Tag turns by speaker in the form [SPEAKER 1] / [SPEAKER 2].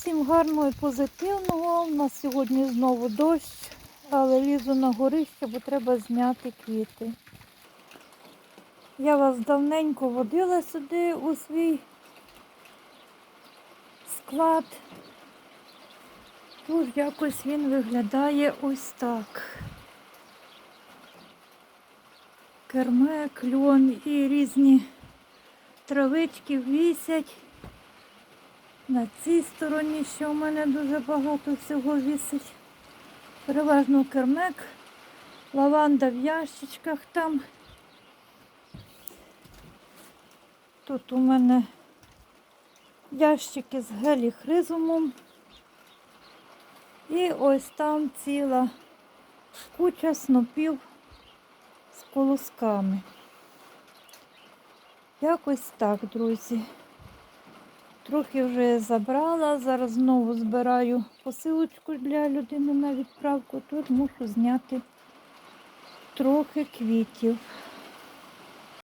[SPEAKER 1] Всім гарного і позитивного. У нас сьогодні знову дощ, але лізу на горище, бо треба зняти квіти. Я вас давненько водила сюди у свій склад. Тут якось він виглядає ось так. Керме, кльон і різні травички вісять. На цій стороні ще у мене дуже багато всього вісить. Переважно кермек, лаванда в ящичках там. Тут у мене ящики з геліхризумом. І ось там ціла куча снопів з колосками. Якось так, друзі. Трохи вже забрала, зараз знову збираю посилочку для людини на відправку. Тут мушу зняти трохи квітів.